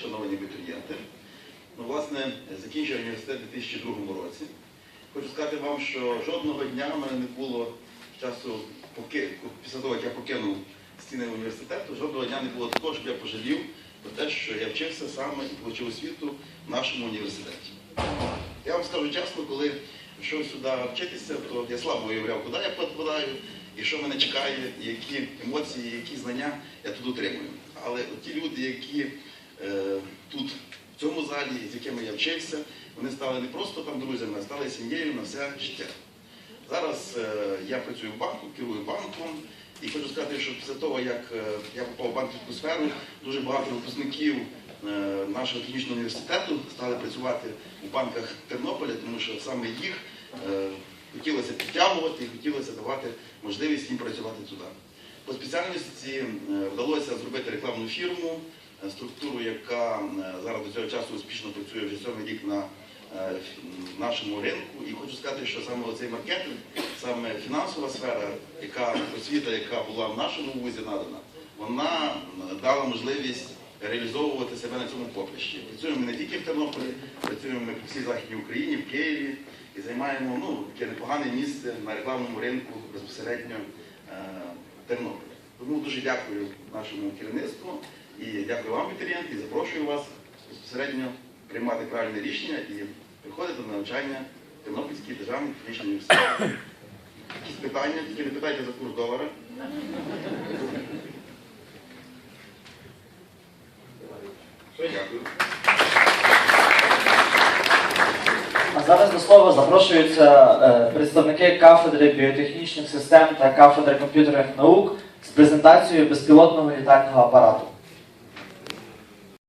шановні абітурієнти. Ну, власне, закінчив університет у 2002 році. Хочу сказати вам, що жодного дня в мене не було часу, поки, після того, як я покинув стіни університету, жодного дня не було такого, щоб я пожалів про те, що я вчився саме і отримав освіту в нашому університеті. Я вам скажу чесно, коли йшов сюди вчитися, то я слабо уявляв, куди я попадаю, і що мене чекає, які емоції, які знання я тут отримую. Але ті люди, які тут, в цьому залі, з якими я вчився, вони стали не просто там друзями, а стали сім'єю на все життя. Зараз е, я працюю в банку, керую банком, і хочу сказати, що після того, як е, я попав в банківську сферу, дуже багато випускників е, нашого технічного університету стали працювати у банках Тернополя, тому що саме їх е, хотілося підтягувати і хотілося давати можливість їм працювати туди. По спеціальності е, вдалося зробити рекламну фірму, е, структуру, яка е, зараз до цього часу успішно працює вже сьомий рік на е, нашому ринку. І хочу сказати, що саме оцей маркетинг, саме фінансова сфера, яка освіта, яка була в нашому вузі надана, вона е, дала можливість реалізовувати себе на цьому поприщі. Працюємо ми не тільки в Тернополі, працюємо ми по всій Західній Україні, в Києві і займаємо ну, таке непогане місце на рекламному ринку безпосередньо е, Тернополя. Тому дуже дякую нашому керівництву і дякую вам, абітурієнти, і запрошую вас безпосередньо приймати правильне рішення і приходити на навчання в Тернопільський державний технічний університет. Якісь питання, тільки не питайте за курс долара. А зараз до слова запрошуються е, представники кафедри біотехнічних систем та кафедри комп'ютерних наук з презентацією безпілотного літального апарату.